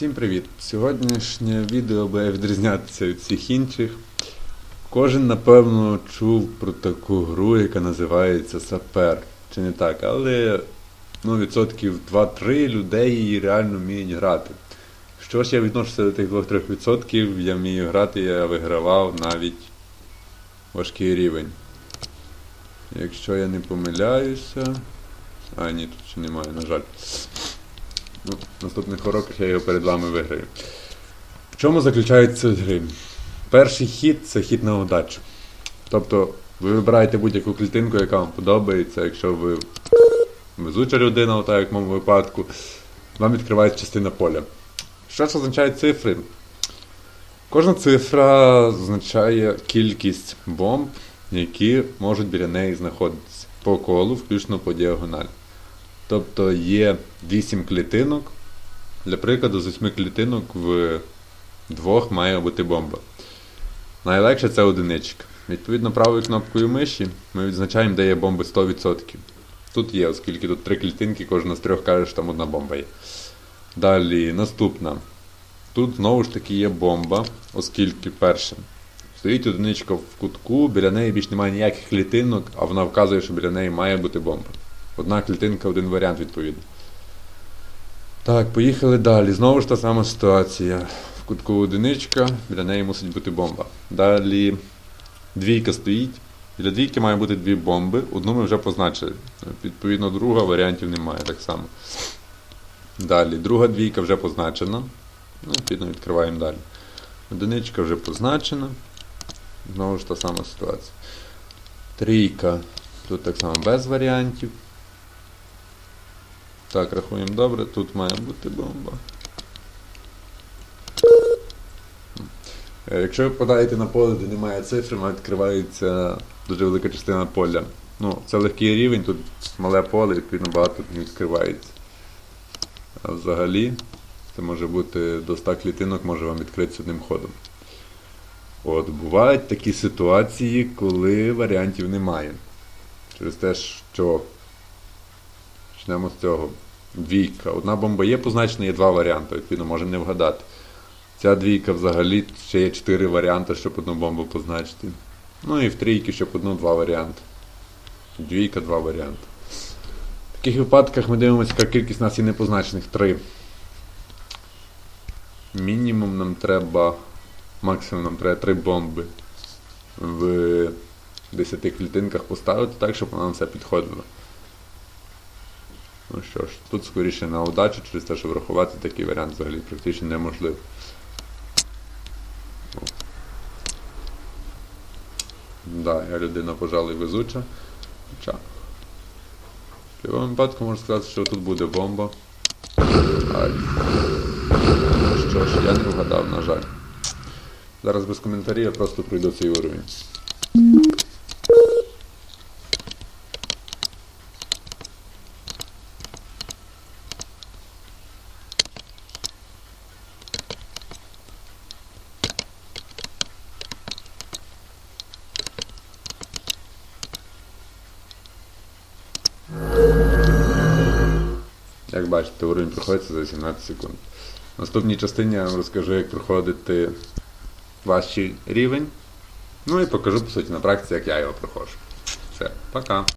Всім привіт! Сьогоднішнє відео буде відрізнятися від всіх інших. Кожен, напевно, чув про таку гру, яка називається Сапер. Чи не так? Але ну, відсотків 2-3 людей її реально вміють грати. Що ж я відношуся до тих 2-3%, я вмію грати, я вигравав навіть важкий рівень. Якщо я не помиляюся. А, ні, тут ще немає, на жаль. Ну, наступних уроках я його перед вами виграю. В чому заключається гри? Перший хід це хід на удачу. Тобто ви вибираєте будь-яку клітинку, яка вам подобається, якщо ви везуча людина, отак як в моєму випадку, вам відкривається частина поля. Що ж означають цифри? Кожна цифра означає кількість бомб, які можуть біля неї знаходитися по колу, включно по діагоналі. Тобто є 8 клітинок. Для прикладу, з 8 клітинок в двох має бути бомба. Найлегше це одиничка. Відповідно, правою кнопкою миші ми відзначаємо, де є бомби 100%. Тут є, оскільки тут три клітинки, кожна з трьох каже, що там одна бомба є. Далі наступна. Тут знову ж таки є бомба, оскільки перше. Стоїть одиничка в кутку, біля неї більш немає ніяких клітинок, а вона вказує, що біля неї має бути бомба. Одна клітинка, один варіант, відповідно. Так, поїхали далі. Знову ж та сама ситуація. В кутку одиничка, біля неї мусить бути бомба. Далі двійка стоїть. Біля двійки має бути дві бомби. Одну ми вже позначили. Відповідно, друга варіантів немає так само. Далі, друга двійка вже позначена. Ну, відповідно, відкриваємо далі. Одиничка вже позначена. Знову ж та сама ситуація. Трійка. Тут так само без варіантів. Так, рахуємо добре, тут має бути бомба. Е, Якщо ви подаєте на поле, де немає цифри, відкривається дуже велика частина поля. Ну, це легкий рівень, тут мале поле, відповідно багато не відкривається. А взагалі, це може бути до 100 клітинок, може вам відкритися одним ходом. От, бувають такі ситуації, коли варіантів немає. Через те, що Почнемо з цього. Двійка. Одна бомба є позначена, є два варіанти, відповідно, можемо не вгадати. Ця двійка взагалі ще є чотири варіанти, щоб одну бомбу позначити. Ну і в трійки, щоб одну-два варіанти. Двійка, два варіанти. В таких випадках ми дивимося, яка кількість у нас є непозначених. Три. Мінімум нам треба. Максимум нам треба три бомби в 10 клітинках поставити так, щоб вона нам все підходило. Ну що ж, тут скоріше на удачу, через те, що врахувати такий варіант взагалі практично неможливо. Да, я людина, пожалуй, везуча. Хоча. В будь-якому випадку можу сказати, що тут буде бомба. Ай. Ну що ж, я не вгадав, на жаль. Зараз без коментарів я просто пройду цей уровень. Як бачите, уровень проходиться за 17 секунд. В наступній частині я вам розкажу, як проходити важчий рівень. Ну і покажу, по суті, на практиці, як я його проходжу. Все, пока.